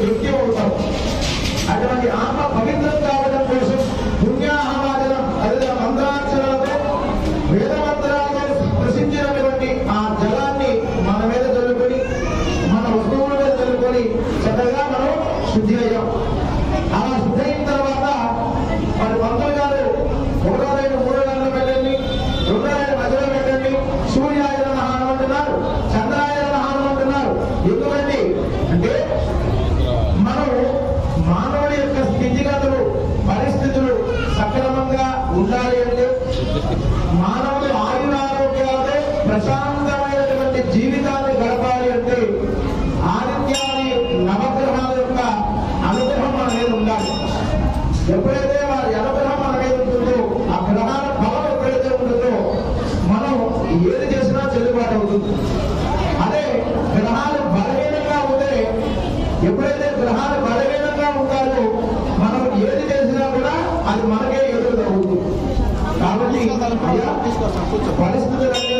నృత్యం అవుతాం అటువంటి ఆత్మ పవిత్రం కావడం కోసం పుణ్యాహవాదన అదే మంత్రాక్షరాలతో వేదమంత్రాలతో ప్రసిద్ధినటువంటి ఆ జలాన్ని మన మీద చల్లుకొని మన వస్తువుల మీద చల్లుకొని చక్కగా మనం శుద్ధి అయ్యాం. మానవుడి యొక్క స్థితిగతులు పరిస్థితులు సక్రమంగా ఉండాలి అంటే మానవుడు ఆయురారోగ్యాలతో ప్రశాంతమైనటువంటి జీవితాన్ని గడపాలి అంటే ఆదిత్యాది నవగ్రహాల యొక్క అనుగ్రహం మన మీద ఉండాలి. ఎప్పుడైతే వారి అనుగ్రహం మన మీద ఉంటుందో ఆ గ్రహాల బలం ఎప్పుడైతే ఉంటుందో మనం ఏది చేసినా చెల్లుబాటు అవుతుంది. అదే గ్రహాలు బలహీనంగా ఉంటే ఎప్పుడైతే గ్రహాలు బల అది మనకే ఎదురు తగ్గుతుంది కాబట్టి పరిస్థితులు పరిస్థితులన్నీ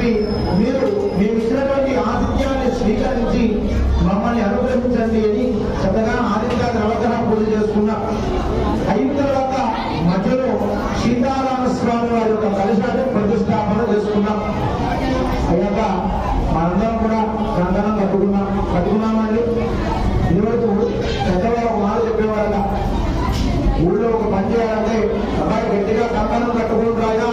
చెప్పి మీరు మీరు ఇచ్చినటువంటి ఆతిథ్యాన్ని స్వీకరించి మమ్మల్ని అనుగ్రహించండి అని చక్కగా ఆదిత్య ద్రవతన పూజ చేసుకున్నారు అయిన తర్వాత మధ్యలో సీతారామ స్వామి వారి యొక్క కలుషాన్ని ప్రతిష్టాపన చేసుకున్నాం. అయ్యాక మనందరం కూడా కందనం కట్టుకున్నాం కట్టుకున్నామండి. ఇదివరకు పెద్దవారు ఒక మాట చెప్పేవారట. ఊళ్ళో ఒక పని చేయాలంటే అబ్బాయి గట్టిగా కందనం కట్టుకుంటారా